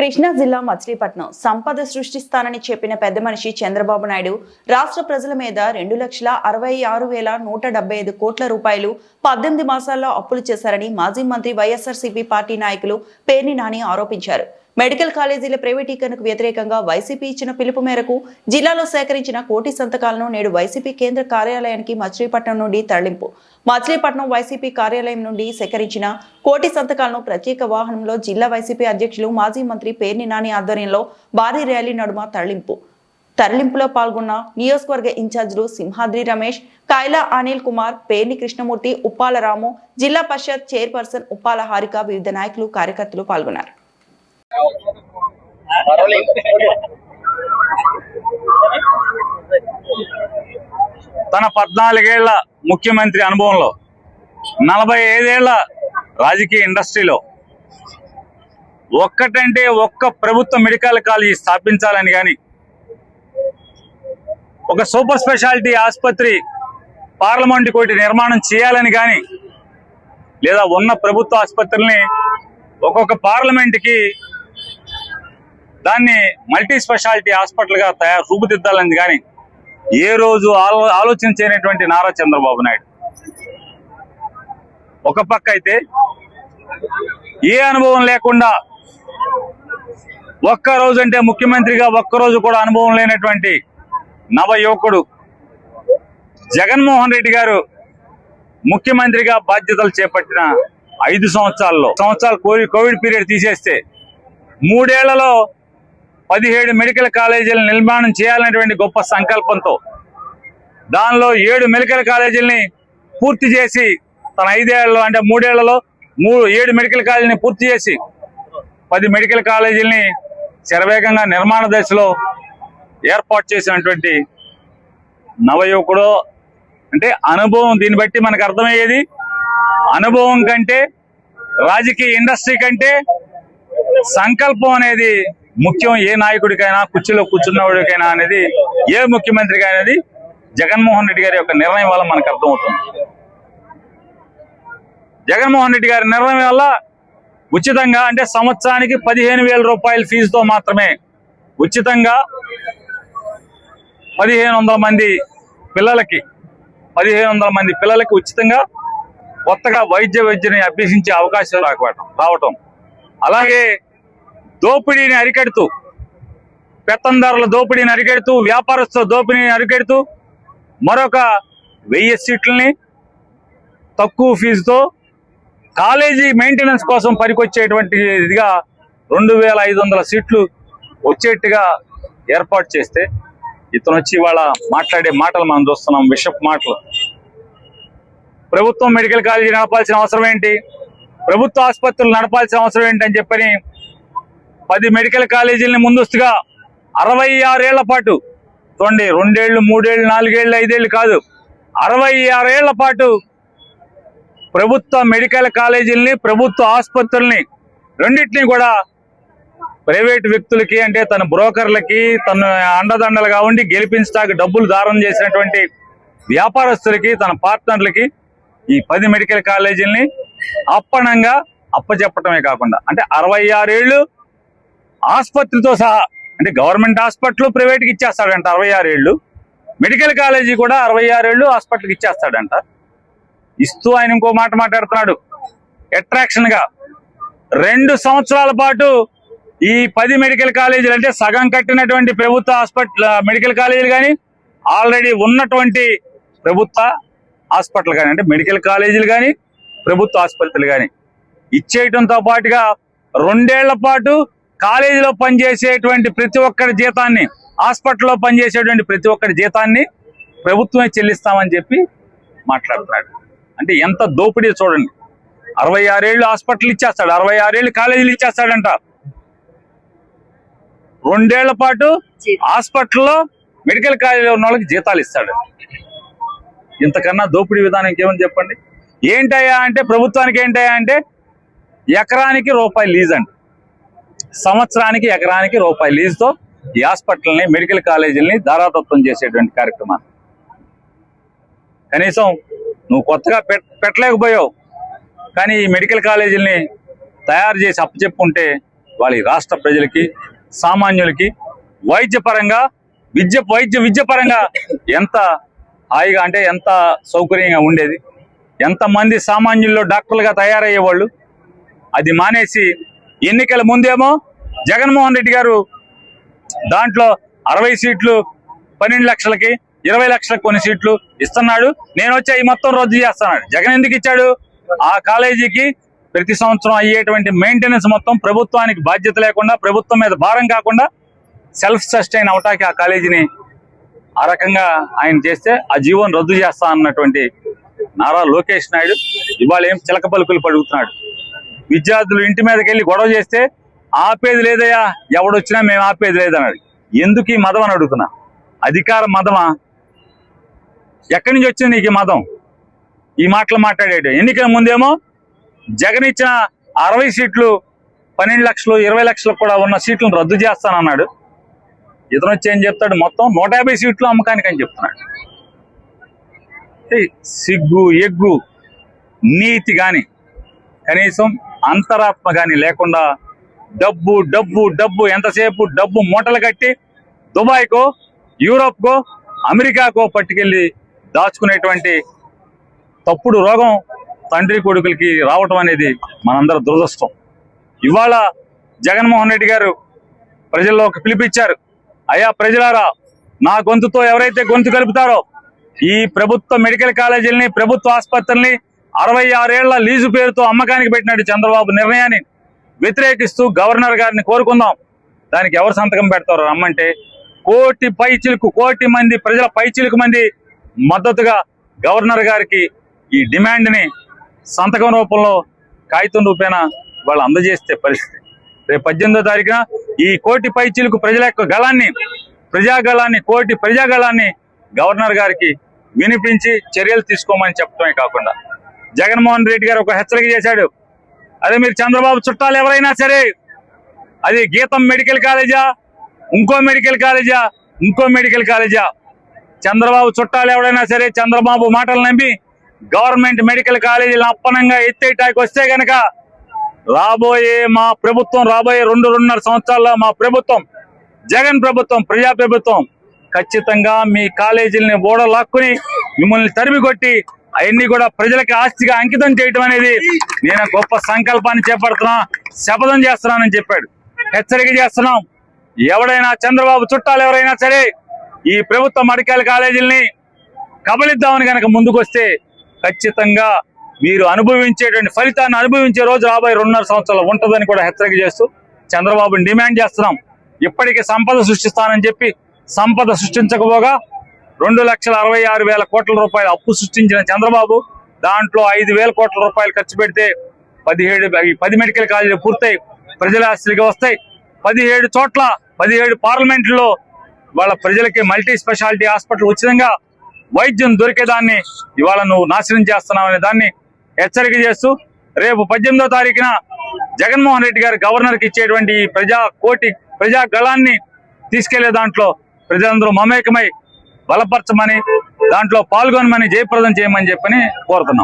కృష్ణా జిల్లా మచిలీపట్నం. సంపద సృష్టిస్తానని చెప్పిన పెద్ద మనిషి చంద్రబాబు నాయుడు రాష్ట్ర ప్రజల మీద రెండు లక్షల అరవై ఆరు వేల నూట డెబ్బై ఐదు కోట్ల రూపాయలు పద్దెనిమిది మాసాల్లో అప్పులు చేశారని మాజీ మంత్రి వైఎస్ఆర్సీపీ పార్టీ నాయకులు పేర్ని నాని ఆరోపించారు. మెడికల్ కాలేజీల ప్రైవేటీకరణకు వ్యతిరేకంగా వైసీపీ ఇచ్చిన పిలుపు మేరకు జిల్లాలో సేకరించిన కోటి సంతకాలను నేడు వైసీపీ కేంద్ర కార్యాలయానికి మచిలీపట్నం నుండి తరలింపు. మచిలీపట్నం వైసీపీ కార్యాలయం నుండి సేకరించిన కోటి సంతకాలను ప్రత్యేక వాహనంలో జిల్లా వైసీపీ అధ్యక్షులు మాజీ మంత్రి పేర్ని నాని ఆధ్వర్యంలో భారీ ర్యాలీ నడుమ తరలింపు. తరలింపులో పాల్గొన్న నియోజకవర్గ ఇన్ఛార్జీలు సింహాద్రి రమేష్ కైలా అనిల్ కుమార్ పేర్ని కృష్ణమూర్తి ఉప్పాల రాము జిల్లా పరిషత్ చైర్పర్సన్ ఉప్పాల హారిక వివిధ నాయకులు కార్యకర్తలు పాల్గొన్నారు. తన పద్నాలుగేళ్ళ ముఖ్యమంత్రి అనుభవంలో నలభై ఐదేళ్ళ రాజకీయ ఇండస్ట్రీలో ఒక్కటంటే ఒక్క ప్రభుత్వ మెడికల్ కాలేజీ స్థాపించాలని కానీ ఒక సూపర్ స్పెషాలిటీ ఆసుపత్రి పార్లమెంట్ కోటి నిర్మాణం చేయాలని కానీ లేదా ఉన్న ప్రభుత్వ ఆసుపత్రుల్ని ఒక్కొక్క పార్లమెంట్కి దాన్ని మల్టీ స్పెషాలిటీ హాస్పిటల్గా తయారు రూపుదిద్దాలని కానీ ఏ రోజు ఆలో- ఆలోచన చేయనటువంటి నారా చంద్రబాబు నాయుడు. ఒక పక్క అయితే ఏ అనుభవం లేకుండా ఒక్క రోజు అంటే ముఖ్యమంత్రిగా ఒక్క రోజు కూడా అనుభవం లేనటువంటి నవ యువకుడు జగన్మోహన్ రెడ్డి గారు ముఖ్యమంత్రిగా బాధ్యతలు చేపట్టిన ఐదు సంవత్సరాల్లో సంవత్సరాలు కోవిడ్ పీరియడ్ తీసేస్తే మూడేళ్ళలో పదిహేడు మెడికల్ కాలేజీల నిర్మాణం చేయాలనేటువంటి గొప్ప సంకల్పంతో దానిలో ఏడు మెడికల్ కాలేజీలని పూర్తి చేసి తన ఐదేళ్ళలో అంటే మూడేళ్ళలో మూడు ఏడు మెడికల్ కాలేజీని పూర్తి చేసి పది మెడికల్ కాలేజీలని శరవేగంగా నిర్మాణ దశలో ఏర్పాటు చేసినటువంటి నవయువకుడు. అంటే అనుభవం దీన్ని బట్టి మనకు అర్థమయ్యేది అనుభవం కంటే రాజకీయ ఇండస్ట్రీ కంటే సంకల్పం అనేది ముఖ్యం ఏ నాయకుడికైనా కుర్చీలో కూర్చున్నవాడికైనా అనేది ఏ ముఖ్యమంత్రికి అనేది జగన్మోహన్ రెడ్డి గారి యొక్క నిర్ణయం వల్ల మనకు అర్థమవుతుంది. జగన్మోహన్ రెడ్డి గారి నిర్ణయం వల్ల ఉచితంగా అంటే సంవత్సరానికి పదిహేను వేల రూపాయల ఫీజుతో మాత్రమే ఉచితంగా పదిహేను వందల మంది పిల్లలకి పదిహేను వందల మంది పిల్లలకి ఉచితంగా కొత్తగా వైద్య వైద్యుని అభ్యసించే అవకాశం రాకపోవటం రావటం. అలాగే దోపిడీని అరికెడుతూ పెత్తందారుల దోపిడీని అరికెడుతూ వ్యాపారస్తుల దోపిడీని అరికెడుతూ మరొక వెయ్యి సీట్లని తక్కువ ఫీజుతో కాలేజీ మెయింటెనెన్స్ కోసం పనికొచ్చేటువంటిదిగా రెండు వేల ఐదు వందల సీట్లు వచ్చేట్టుగా ఏర్పాటు చేస్తే ఇతను వచ్చి ఇవాళ మాట్లాడే మాటలు మనం చూస్తున్నాం. విషప్ మాటలు. ప్రభుత్వం మెడికల్ కాలేజీ నడపాల్సిన అవసరం ఏంటి? ప్రభుత్వ ఆసుపత్రులు నడపాల్సిన అవసరం ఏంటి అని చెప్పని పది మెడికల్ కాలేజీలని ముందస్తుగా అరవై ఆరేళ్ళ పాటు చూడండి రెండేళ్ళు మూడేళ్ళు నాలుగేళ్ళు ఐదేళ్ళు కాదు అరవై ఆరేళ్ళ పాటు ప్రభుత్వ మెడికల్ కాలేజీల్ని ప్రభుత్వ ఆసుపత్రుల్ని రెండింటినీ కూడా ప్రైవేట్ వ్యక్తులకి అంటే తన బ్రోకర్లకి తన అండదండలుగా ఉండి గెలిపించడానికి డబ్బులు దారం చేసినటువంటి వ్యాపారస్తులకి తన పార్ట్నర్లకి ఈ పది మెడికల్ కాలేజీల్ని అప్పనంగా అప్పచెప్పటమే కాకుండా అంటే అరవై ఆరేళ్ళు ఆసుపత్రితో సహా అంటే గవర్నమెంట్ హాస్పిటల్ ప్రైవేట్కి ఇచ్చేస్తాడంట అరవై ఏళ్ళు. మెడికల్ కాలేజీ కూడా అరవై ఏళ్ళు హాస్పిటల్కి ఇచ్చేస్తాడంట. ఇస్తూ ఆయన ఇంకో మాట మాట్లాడుతున్నాడు. అట్రాక్షన్గా రెండు సంవత్సరాల పాటు ఈ పది మెడికల్ కాలేజీలు అంటే సగం కట్టినటువంటి ప్రభుత్వ హాస్పిటల్ మెడికల్ కాలేజీలు కానీ ఆల్రెడీ ఉన్నటువంటి ప్రభుత్వ హాస్పిటల్ కానీ అంటే మెడికల్ కాలేజీలు కానీ ప్రభుత్వ ఆసుపత్రులు కానీ ఇచ్చేయటంతో పాటుగా రెండేళ్ళ పాటు కాలేజీలో పనిచేసేటువంటి ప్రతి ఒక్కరి జీతాన్ని హాస్పిటల్లో పనిచేసేటువంటి ప్రతి ఒక్కరి జీతాన్ని ప్రభుత్వమే చెల్లిస్తామని చెప్పి మాట్లాడుతున్నాడు. అంటే ఎంత దోపిడీ చూడండి. అరవై ఆరేళ్ళు హాస్పిటల్ ఇచ్చేస్తాడు అరవై ఆరేళ్ళు కాలేజీలు ఇచ్చేస్తాడంట. రెండేళ్ళ పాటు హాస్పిటల్లో మెడికల్ కాలేజీలో ఉన్న వాళ్ళకి జీతాలు ఇస్తాడు. ఇంతకన్నా దోపిడీ విధానం ఇంకేమని చెప్పండి? ఏంటయ్యా అంటే ప్రభుత్వానికి ఏంటయ్యా అంటే ఎకరానికి రూపాయి లీజ్ అంట సంవత్సరానికి ఎకరానికి రూపాయి లీజుతో ఈ హాస్పిటల్ని మెడికల్ కాలేజీలని ధారాతత్వం చేసేటువంటి కార్యక్రమాన్ని కనీసం నువ్వు కొత్తగా పెట్ పెట్టలేకపోయావు. కానీ ఈ మెడికల్ కాలేజీలని తయారు చేసి అప్పచెప్పుకుంటే వాళ్ళ ఈ రాష్ట్ర ప్రజలకి సామాన్యులకి వైద్యపరంగా విద్య వైద్య విద్యపరంగా ఎంత హాయిగా అంటే ఎంత సౌకర్యంగా ఉండేది. ఎంతమంది సామాన్యుల్లో డాక్టర్లుగా తయారయ్యేవాళ్ళు. అది మానేసి ఎన్నికల ముందేమో జగన్మోహన్ రెడ్డి గారు దాంట్లో అరవై సీట్లు పన్నెండు లక్షలకి ఇరవై లక్షలకు కొన్ని సీట్లు ఇస్తున్నాడు. నేను వచ్చి ఈ మొత్తం రద్దు చేస్తున్నాడు. జగన్ ఎందుకు ఇచ్చాడు? ఆ కాలేజీకి ప్రతి సంవత్సరం అయ్యేటువంటి మెయింటెనెన్స్ మొత్తం ప్రభుత్వానికి బాధ్యత లేకుండా ప్రభుత్వం మీద భారం కాకుండా సెల్ఫ్ సస్టైన్ అవటానికి ఆ కాలేజీని ఆ రకంగా ఆయన చేస్తే ఆ జీవోని రద్దు చేస్తా అన్నటువంటి నారా లోకేష్ నాయుడు ఇవాళ ఏం చిలక పలుకులు పడుగుతున్నాడు విద్యార్థులు ఇంటి మీదకి వెళ్ళి గొడవ చేస్తే ఆపేది లేదయ్యా ఎవడొచ్చినా మేము ఆపేది లేదన్నాడు ఎందుకు ఈ మదం అని అడుగుతున్నా? అధికార మదమా? ఎక్కడి నుంచి వచ్చింది నీకు ఈ మదం? ఈ మాటలు మాట్లాడేటి ఎన్నికల ముందేమో జగన్ ఇచ్చిన అరవై సీట్లు పన్నెండు లక్షలు ఇరవై లక్షలు కూడా ఉన్న సీట్లను రద్దు చేస్తానన్నాడు. ఇతను వచ్చి ఏం చెప్తాడు? మొత్తం నూట యాభై సీట్లు అమ్మకానికి అని చెప్తున్నాడు. సిగ్గు ఎగ్గు నీతి కానీ కనీసం అంతరాత్మ కానీ లేకుండా డబ్బు డబ్బు డబ్బు ఎంతసేపు డబ్బు మూటలు కట్టి దుబాయ్కో యూరోప్కో అమెరికాకో పట్టుకెళ్ళి దాచుకునేటువంటి తప్పుడు రోగం తండ్రి కొడుకులకి రావటం అనేది మనందరూ దురదృష్టం. ఇవాళ జగన్మోహన్ రెడ్డి గారు ప్రజల్లో ఒక పిలిపిచ్చారు అయ్యా ప్రజలారా నా గొంతుతో ఎవరైతే గొంతు కలుపుతారో ఈ ప్రభుత్వ మెడికల్ కాలేజీలని ప్రభుత్వ ఆసుపత్రుల్ని అరవై ఆరేళ్ళ లీజు పేరుతో అమ్మకానికి పెట్టినట్టు చంద్రబాబు నిర్ణయాన్ని వ్యతిరేకిస్తూ గవర్నర్ గారిని కోరుకుందాం. దానికి ఎవరు సంతకం పెడతారో రమ్మంటే కోటి పైచిలుకు కోటి మంది ప్రజల పైచిలుకు మంది మద్దతుగా గవర్నర్ గారికి ఈ డిమాండ్ని సంతకం రూపంలో కాగితం రూపేణ వాళ్ళు అందజేస్తే పరిస్థితి. రేపు పద్దెనిమిదో తారీఖున ఈ కోటి పైచిలుకు ప్రజల యొక్క గళాన్ని ప్రజాగళాన్ని కోటి ప్రజాగళాన్ని గవర్నర్ గారికి వినిపించి చర్యలు తీసుకోమని చెప్పడమే కాకుండా జగన్మోహన్ రెడ్డి గారు ఒక హెచ్చరిక చేశాడు. అదే మీరు చంద్రబాబు చుట్టాలు ఎవరైనా సరే అది గీతం మెడికల్ కాలేజా ఇంకో మెడికల్ కాలేజా ఇంకో మెడికల్ కాలేజా? చంద్రబాబు చుట్టాలు ఎవరైనా సరే చంద్రబాబు మాటలు నమ్మి గవర్నమెంట్ మెడికల్ కాలేజీలు అప్పనంగా ఎత్తేటాకి వస్తే గనక రాబోయే మా ప్రభుత్వం రాబోయే రెండు రెండున్నర సంవత్సరాల్లో మా ప్రభుత్వం జగన్ ప్రభుత్వం ప్రజా ప్రభుత్వం ఖచ్చితంగా మీ కాలేజీలని ఓడలాక్కుని మిమ్మల్ని తరిమి కొట్టి అవన్నీ కూడా ప్రజలకి ఆస్తిగా అంకితం చేయటం అనేది నేను గొప్ప సంకల్పాన్ని చేపడుతున్నా శపథం చేస్తున్నానని చెప్పాడు. హెచ్చరిక చేస్తున్నాం. ఎవడైనా చంద్రబాబు చుట్టాలు ఎవరైనా సరే ఈ ప్రభుత్వ మడికాయల కాలేజీల్ని కబలిద్దామని కనుక ముందుకొస్తే ఖచ్చితంగా మీరు అనుభవించేటువంటి ఫలితాన్ని అనుభవించే రోజు రాబోయే రెండున్నర సంవత్సరాలు ఉంటుందని కూడా హెచ్చరిక చేస్తూ చంద్రబాబుని డిమాండ్ చేస్తున్నాం. ఇప్పటికే సంపద సృష్టిస్తానని చెప్పి సంపద సృష్టించకపోగా రెండు లక్షల అరవై ఆరు వేల కోట్ల రూపాయల అప్పు సృష్టించిన చంద్రబాబు దాంట్లో ఐదు వేల కోట్ల రూపాయలు ఖర్చు పెడితే పదిహేడు పది మెడికల్ కాలేజీలు పూర్తయి ప్రజల ఆస్తులకి వస్తాయి. పదిహేడు చోట్ల పదిహేడు పార్లమెంట్లో వాళ్ళ ప్రజలకి మల్టీ స్పెషాలిటీ హాస్పిటల్ ఉచితంగా వైద్యం దొరికేదాన్ని ఇవాళ నువ్వు నాశనం చేస్తున్నావు అనే దాన్ని హెచ్చరిక చేస్తూ రేపు పద్దెనిమిదో తారీఖున జగన్మోహన్ రెడ్డి గారు గవర్నర్కి ఇచ్చేటువంటి ఈ ప్రజా కోటి ప్రజా గళాన్ని తీసుకెళ్ళే దాంట్లో ప్రజలందరూ మమేకమై బలపరచమని దాంట్లో పాల్గొనమని జయప్రదం చేయమని చెప్పని కోరుతున్నాం.